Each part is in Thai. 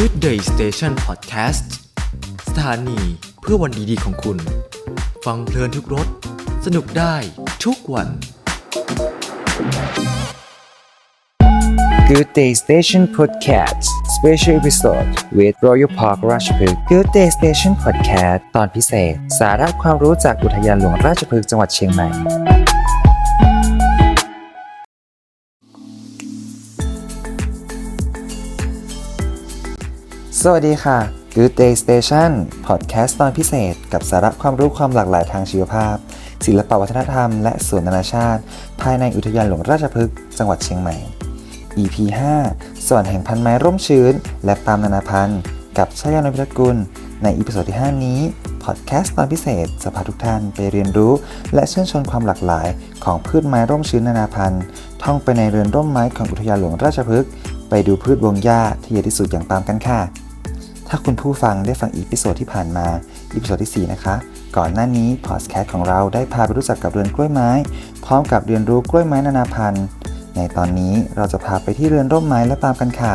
Good Day Station Podcast สถานีเพื่อวันดีๆของคุณ ฟังเพลินทุกรถสนุกได้ทุกวัน Good Day Station Podcast Special Episode with Royal Park ราชพฤกษ์ Good Day Station Podcast ตอนพิเศษ สาระความรู้จากอุทยานหลวงราชพฤกษ์จังหวัดเชียงใหม่ สวัสดีค่ะ Good Day Station Podcast ตอนพิเศษ กับสาระความรู้ความหลากหลายทางชีวภาพ ศิลปวัฒนธรรมและสวนนานาชาติ ภายในอุทยานหลวงราชพฤกษ์จังหวัดเชียงใหม่ EP 5ส่วนแห่งพันไม้ร่มชื้น และปาล์มนานาพันธุ์ กับชายานนท์พิรกุล ในอีพิโซดที่ 5 นี้พอดแคสต์ตอนพิเศษจะพาทุกท่านไปเรียนรู้ และเชื่นชมความหลากหลายของพืชไม้ร่มชื้นนานาพันธุ์ ท่องไปในเรือนร่มไม้ของอุทยานหลวงราชพฤกษ์ไปดูพืชวงหญ้าที่ใหญ่ที่สุดอย่างปาล์มกันค่ะ ถ้าคุณผู้ฟังได้ฟังอีพิโซดที่ผ่านมาอีพิโซดที่ 4 นะคะ ก่อนหน้านี้พอดแคสต์ของเราได้พาไปรู้จักกับเรือนกล้วยไม้ พร้อมกับเรียนรู้กล้วยไม้นานาพันธุ์ ในตอนนี้เราจะพาไปที่เรือนร่มไม้และปาล์มกันค่ะ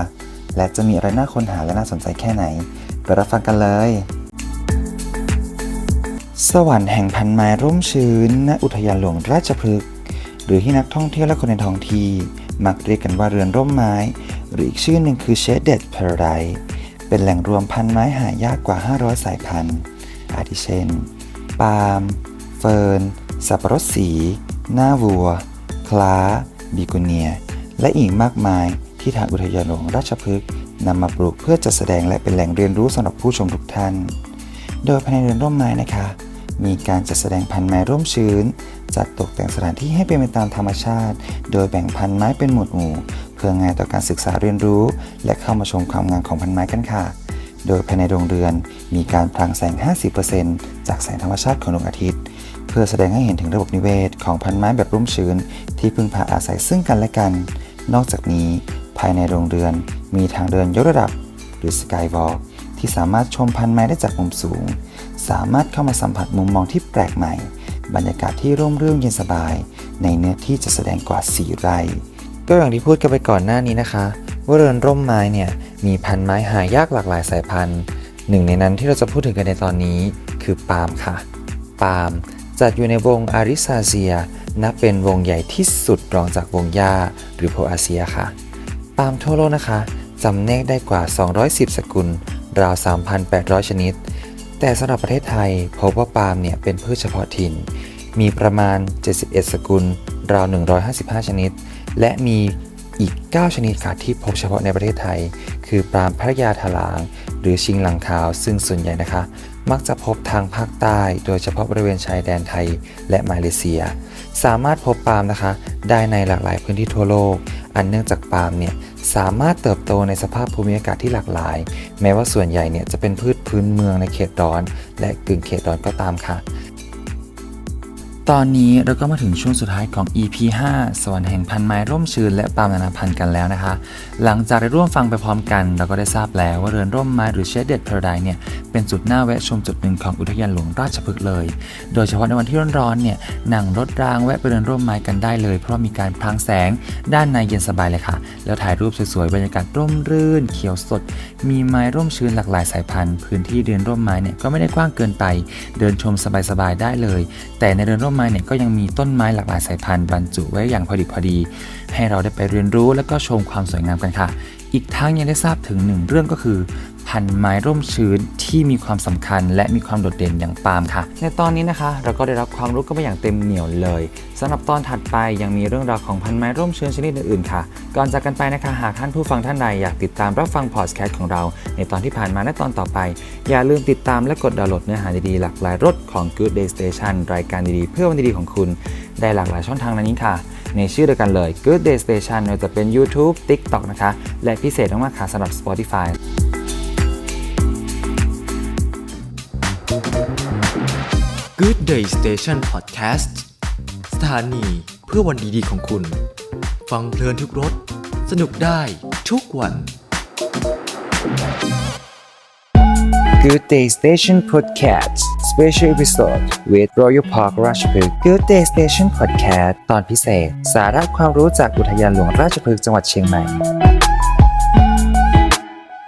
และจะมีอะไรน่าค้นหาและน่าสนใจแค่ไหนไปรับฟังกันเลย สวรรค์แห่งพันไม้ร่มชื้นณอุทยานหลวงราชพฤกษ์หรือที่นักท่องเที่ยวและคนในท้องที่มักเรียกกันว่าเรือนร่มไม้ หรืออีกชื่อหนึ่งคือ Shaded Paradise เป็นแหล่งรวมพันไม้หายากกว่า 500 สายพันธุ์ อาทิเช่น ปาล์ม เฟิร์น สับปะรดสี หน้าวัว คล้า บิโกเนีย และอีกมากมายที่ทางอุทยานหลวงราชพฤกษ์นำมาปลูกเพื่อจัดแสดงและเป็นแหล่งเรียนรู้สำหรับผู้ชมทุกท่าน โดยภายในเรือนร่มไม้นะคะ มีการจัดแสดงพันไม้ร่มชื้น จัดตกแต่งสถานที่ให้เป็นไปตามธรรมชาติ โดยแบ่งพันไม้เป็นหมวดหมู่ เพื่อง่ายต่อการศึกษาเรียนรู้ และเข้ามาชมความงามของพันไม้กันค่ะ โดยภายในโรงเรือนมีการพรางแสง 50%จากแสงธรรมชาติของดวงอาทิตย์ เพื่อแสดงให้เห็นถึงระบบนิเวศของพันไม้แบบร่มชื้น ที่พึ่งพาอาศัยซึ่งกันและกัน นอกจากนี้ ภายในโรงเรือนมีทางเดินยกระดับ หรือสกายวอล์กที่สามารถชมพันไม้ได้จากมุมสูง สามารถเข้ามาสัมผัสมุมมองที่แปลกใหม่ บรรยากาศที่ร่มรื่นเย็นสบาย ในเนื้อที่จะแสดงกว่า 4 ไร่ ก็อย่างที่พูดกันไปก่อนหน้านี้นะคะ ว่าเรือนร่มไม้เนี่ยมีพันไม้หายากหลากหลายสายพันธุ์หนึ่งในนั้นที่เราจะพูดถึงกันในตอนนี้คือปาล์มค่ะ ปาล์มจัดอยู่ในวงอาริซาเซีย นับเป็นวงใหญ่ที่สุดรองจากวงหญ้าหรือโพอาเซียค่ะ ปาล์มทั่วโลกนะคะจำแนกได้กว่า 210 สกุล ราว 3,800 ชนิด แต่สำหรับประเทศไทยพบว่าปาล์มเนี่ยเป็นพืชเฉพาะถิ่น มีประมาณ 71 สกุล ราว 155 ชนิด และมีอีก 9 ชนิดค่ะที่พบเฉพาะในประเทศไทย คือปาล์มพระยาถลาง หรือชิงหลังขาว ซึ่งส่วนใหญ่นะคะ มักจะพบทางภาคใต้ โดยเฉพาะบริเวณชายแดนไทยและมาเลเซีย สามารถพบปาล์มนะคะ ได้ในหลากหลายพื้นที่ทั่วโลก อันเนื่องจากปาล์มเนี่ยสามารถเติบโตในสภาพภูมิอากาศที่หลากหลาย แม้ว่าส่วนใหญ่เนี่ยจะเป็นพืชพื้นเมืองในเขตร้อน และกึ่งเขตร้อนก็ตามค่ะ ตอนนี้เราก็มาถึงช่วงสุดท้ายของ EP 5ส่วนแห่งพันไม้ร่มชื้นและปามนานาพันธุ์กันแล้วนะคะ หลังจากได้ร่วมฟังไปพร้อมกัน เราก็ได้ทราบแล้วว่าเรือนร่มไม้หรือ Shaded Paradise เนี่ย เป็นจุดน่าแวะชมจุดหนึ่งของอุทยานหลวงราชพฤกษ์เลย โดยเฉพาะในวันที่ร้อนๆเนี่ยนั่งรถรางแวะไปเรือนร่มไม้กันได้เลย เพราะมีการพรางแสงด้านในเย็นสบายเลยค่ะ แล้วถ่ายรูปสวยๆบรรยากาศร่มรื่น เขียวสด มีไม้ร่มชื้นหลากหลายสายพันธุ์ พื้นที่เรือนร่มไม้เนี่ยก็ไม่ได้กว้างเกินไป เดินชมสบายๆได้เลย แต่ในเรือนร่มมาเนี่ยก็ยังมีต้นไม้หลากหลายสายพันธุ์บรรจุไว้อย่างพอดีพอดี ให้เราได้ไปเรียนรู้และก็ชมความสวยงามกันค่ะ อีกทั้งยังได้ทราบถึงหนึ่งเรื่องก็คือ พันไม้ร่มชื้นที่มีความสำคัญ และมีความโดดเด่นอย่างปาล์มค่ะ ในตอนนี้นะคะ เราก็ได้รับความรู้กันไปอย่างเต็มเหนียวเลยสำหรับตอนถัดไปยังมีเรื่องราวของพันไม้ร่มชื้นชนิดอื่นๆค่ะ ก่อนจากกันไปนะคะหากท่านผู้ฟังท่านใดอยากติดตามรับฟังพอดแคสต์ของเรา ในตอนที่ผ่านมาและตอนต่อไป อย่าลืมติดตามและกดดาวน์โหลดเนื้อหาดีๆหลากหลายรสของ Good Day Station รายการดีๆเพื่อวันดีๆของคุณ ได้หลากหลายช่องทางในนี้ค่ะ ในชื่อเดียวกันเลย Good Day Station จะเป็น YouTube TikTok นะคะ และพิเศษมากๆค่ะสำหรับ Spotify Good Day Station Podcast สถานีเพื่อวันดีๆของคุณ ฟังเพลินทุกรถ สนุกได้ทุกวัน Good Day Station Podcast Special Episode with Royal Park ราชพฤกษ์ Good Day Station Podcast ตอนพิเศษ สาระความรู้จากอุทยานหลวงราชพฤกษ์จังหวัดเชียงใหม่